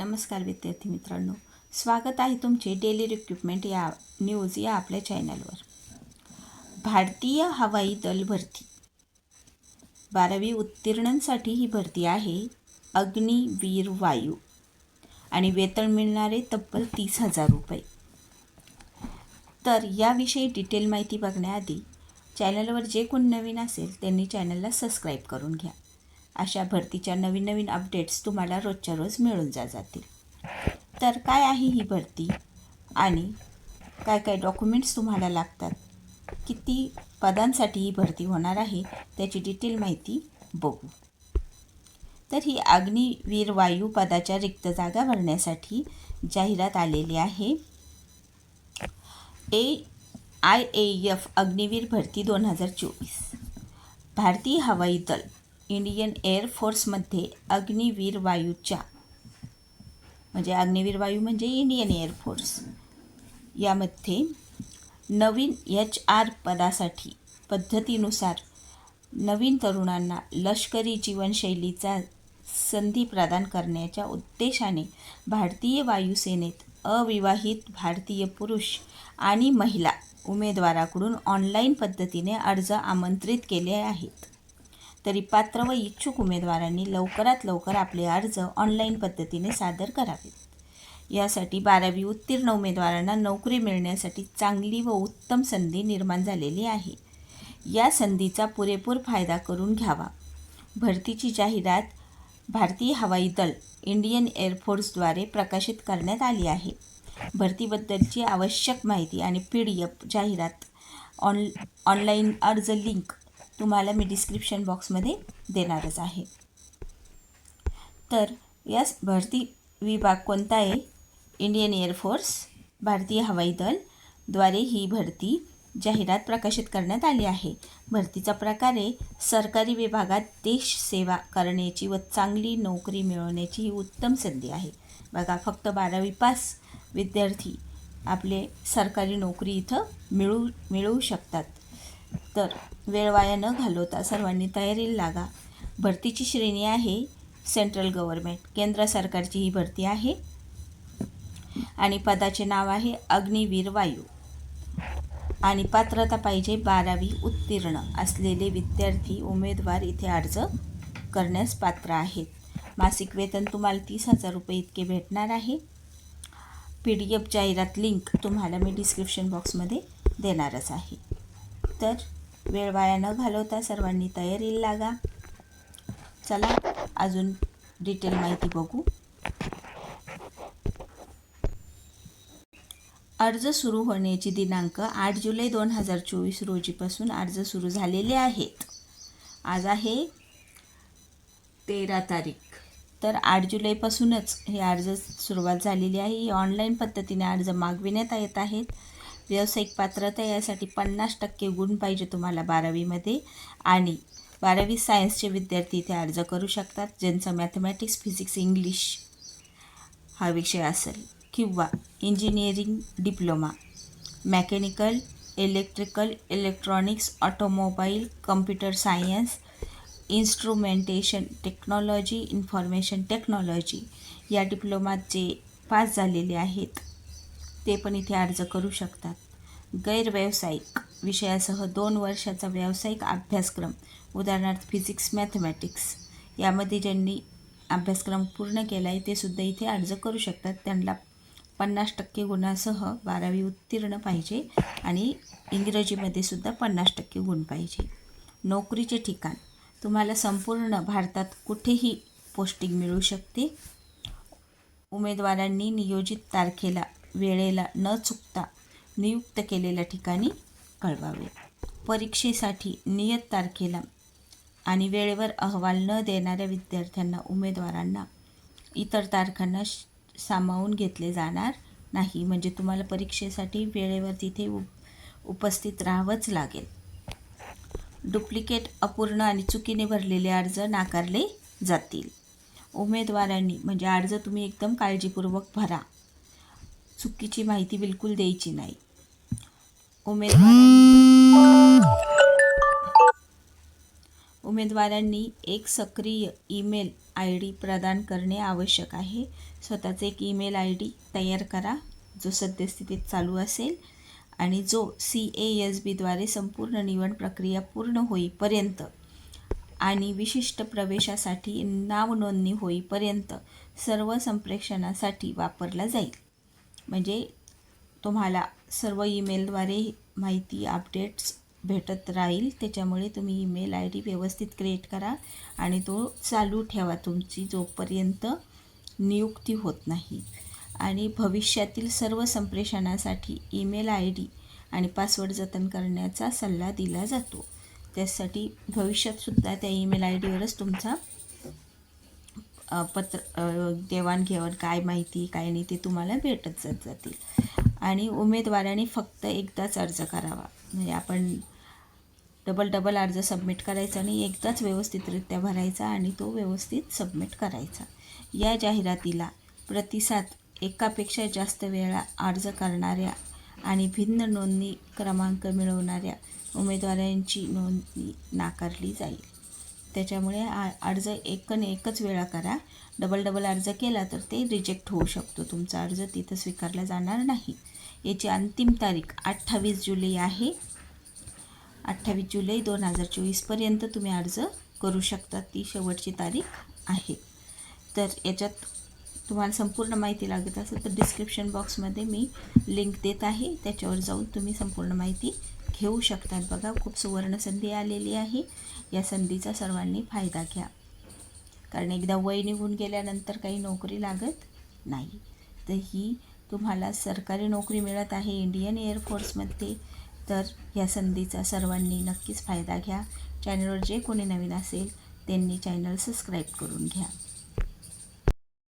नमस्कार विद्यार्थी मित्रांनो. स्वागत आहे तुमचे डेली रिक्रुटमेंट या न्यूज या आपल्या चॅनलवर भारतीय हवाई दल भरती. बारावी उत्तीर्णांसाठी ही भरती आहे. अग्निवीर वायू. आणि वेतन मिळणारे तब्बल तीस हजार रुपये. तर याविषयी डिटेल माहिती बघण्याआधी चॅनलवर जे कोण नवीन असेल त्यांनी चॅनलला सबस्क्राईब करून घ्या. अशा भरतीच्या नवीन नवीन अपडेट्स तुम्हाला रोजच्या रोज मिळून जा जातील. तर काय आहे ही भरती? आणि काय काय डॉक्युमेंट्स तुम्हाला लागतात? किती पदांसाठी ही भरती होणार आहे? त्याची डिटेल माहिती बघू. तर ही अग्निवीर वायू पदाच्या रिक्त जागा भरण्यासाठी जाहिरात आलेली आहे. A I A F Agniveer भरती दोन हजार चोवीस. भारतीय हवाई दल इंडियन एअरफोर्समध्ये अग्निवीर वायूच्या म्हणजे अग्निवीर वायू म्हणजे इंडियन एअरफोर्स यामध्ये नवीन एच आर पदासाठी पद्धतीनुसार नवीन तरुणांना लष्करी जीवनशैलीचा संधी प्रदान करण्याच्या उद्देशाने भारतीय वायुसेनेत अविवाहित भारतीय पुरुष आणि महिला उमेदवाराकडून ऑनलाईन पद्धतीने अर्ज आमंत्रित केले आहेत. तरी पात्र व इच्छुक उमेदवारांनी लवकरात लवकर आपले अर्ज ऑनलाईन पद्धतीने सादर करावेत. यासाठी बारावी उत्तीर्ण उमेदवारांना नोकरी मिळण्यासाठी चांगली व उत्तम संधी निर्माण झालेली आहे. या संधीचा पुरेपूर फायदा करून घ्यावा. भरतीची जाहिरात भारतीय हवाई दल इंडियन एअरफोर्सद्वारे प्रकाशित करण्यात आली आहे. भरतीबद्दलची आवश्यक माहिती आणि पी डी एफ जाहिरात ऑन ऑनलाईन अर्ज लिंक तुम्हाला मी डिस्क्रिप्शन बॉक्समध्ये देणारच आहे. तर यास भरती विभाग कोणता आहे? इंडियन एअरफोर्स भारतीय हवाई दलद्वारे ही भरती जाहिरात प्रकाशित करण्यात आली आहे. भरतीचा प्रकारे सरकारी विभागात देश सेवा करण्याची व चांगली नोकरी मिळवण्याची ही उत्तम संधी आहे. बघा फक्त बारावी पास विद्यार्थी आपले सरकारी नोकरी इथं मिळू मिळवू शकतात. तर वेळ वाया न घालवता सर्वांनी तयारीला लागा. भरतीची श्रेणी आहे सेंट्रल गव्हर्मेंट केंद्र सरकारची ही भरती आहे. आणि पदाचे नाव आहे अग्निवीर वायू. आणि पात्रता पाहिजे बारावी उत्तीर्ण असलेले विद्यार्थी उमेदवार इथे अर्ज करण्यास पात्र आहेत. मासिक वेतन तुम्हाला तीस हजार रुपये इतके भेटणार आहे. पी डी एफ जाहिरात लिंक तुम्हाला मी डिस्क्रिप्शन बॉक्समध्ये देणारच आहे. तर वेळ वाया न घालवता सर्वांनी तयारीला लागा. चला अजून डिटेल माहिती बघू. अर्ज सुरू होण्याची दिनांक आठ जुलै दोन हजार चोवीस रोजीपासून अर्ज सुरू झालेले आहेत. आज आहे तेरा तारीख. तर आठ जुलैपासूनच हे अर्ज सुरुवात झालेली आहे. ही ऑनलाईन पद्धतीने अर्ज मागविण्यात येत आहेत. व्यावसायिक पात्रता यासाठी पन्नास टक्के गुण पाहिजे तुम्हाला बारावीमध्ये. आणि बारावी सायन्सचे विद्यार्थी इथे अर्ज करू शकतात ज्यांचं मॅथमॅटिक्स फिजिक्स इंग्लिश हा विषय असेल. किंवा engineering diploma mechanical electrical electronics automobile computer science instrumentation technology information technology या डिप्लोमात जे पास झालेले आहेत. ते पण इथे अर्ज करू शकतात. गैरव्यावसायिक विषयासह दोन वर्षाचा व्यावसायिक अभ्यासक्रम उदाहरणार्थ फिजिक्स मॅथमॅटिक्स यामध्ये ज्यांनी अभ्यासक्रम पूर्ण केला आहे ते सुद्धा इथे अर्ज करू शकतात. त्यांना पन्नास टक्के गुणासह बारावी उत्तीर्ण पाहिजे आणि इंग्रजीमध्ये सुद्धा पन्नास टक्के गुण पाहिजे. नोकरीचे ठिकाण. तुम्हाला संपूर्ण भारतात कुठेही पोस्टिंग मिळू शकते. उमेदवारांनी नियोजित तारखेला वेळेला न चुकता नियुक्त केलेल्या ठिकाणी कळवावे. परीक्षेसाठी नियत तारखेला आणि वेळेवर अहवाल न देणाऱ्या विद्यार्थ्यांना उमेदवारांना इतर तारखांना सामावून घेतले जाणार नाही. म्हणजे तुम्हाला परीक्षेसाठी वेळेवर तिथे उप उपस्थित राहावंच लागेल. डुप्लिकेट अपूर्ण आणि चुकीने भरलेले अर्ज नाकारले जातील. उमेदवारांनी म्हणजे अर्ज तुम्ही एकदम काळजीपूर्वक भरा. चुकीची माहिती बिलकुल द्यायची नाही. उमेदवार उमेदवारांनी एक सक्रिय ईमेल आय डी प्रदान करणे आवश्यक आहे. स्वतःचा एक ईमेल आय डी तयार करा जो सद्यस्थितीत चालू असेल आणि जो सी ए एस बीद्वारे संपूर्ण निवड प्रक्रिया पूर्ण होईपर्यंत आणि विशिष्ट प्रवेशासाठी नाव नोंदणी होईपर्यंत सर्व संप्रेषणासाठी वापरला जाईल. म्हणजे तुम्हाला सर्व ईमेलद्वारे माहिती अपडेट्स भेटत राहील. त्याच्यामुळे तुम्ही ईमेल आय डी व्यवस्थित क्रिएट करा आणि तो चालू ठेवा. तुमची जोपर्यंत नियुक्ती होत नाही. आणि भविष्यातील सर्व संप्रेषणासाठी ईमेल आय डी आणि पासवर्ड जतन करण्याचा सल्ला दिला जातो. त्यासाठी भविष्यातसुद्धा त्या ईमेल आय डीवरच तुमचा पत्र देवाणघेवाण काय माहिती काय नाही ते तुम्हाला भेटत जात जातील. आणि उमेदवाराने फक्त एकदाच अर्ज करावा. म्हणजे आपण डबल डबल अर्ज सबमिट करायचा आणि एकदाच व्यवस्थितरित्या भरायचा आणि तो व्यवस्थित सबमिट करायचा. या जाहिरातीला प्रतिसाद एकापेक्षा जास्त वेळा अर्ज करणाऱ्या आणि भिन्न नोंदणी क्रमांक मिळवणाऱ्या उमेदवारांची नोंदणी नाकारली जाईल. त्याच्यामुळे आ अर्ज एक न एकच वेळा करा. डबल डबल अर्ज केला तर ते रिजेक्ट होऊ शकतो. तुमचा अर्ज तिथं स्वीकारला जाणार नाही. याची अंतिम तारीख अठ्ठावीस जुलै आहे. अठ्ठावीस जुलै दोन हजार चोवीसपर्यंत तुम्ही अर्ज करू शकता. ती शेवटची तारीख आहे. तर याच्यात तुम्हाला संपूर्ण माहिती लागत असेल तर डिस्क्रिप्शन बॉक्समध्ये मी लिंक देत आहे. त्याच्यावर जाऊन तुम्ही संपूर्ण माहिती घेऊ शकतात. बघा खूप सुवर्ण संधी आलेली आहे. या संधीचा सर्वांनी फायदा घ्या. कारण एकदा वय निघून गेल्यानंतर काही नोकरी लागत नाही. तर ही तुम्हाला सरकारी नोकरी मिळत आहे इंडियन एअरफोर्समध्ये तर या संधीचा सर्वांनी नक्कीच फायदा घ्या. चॅनलवर जे कोणी नवीन असेल त्यांनी चॅनल सबस्क्राईब करून घ्या.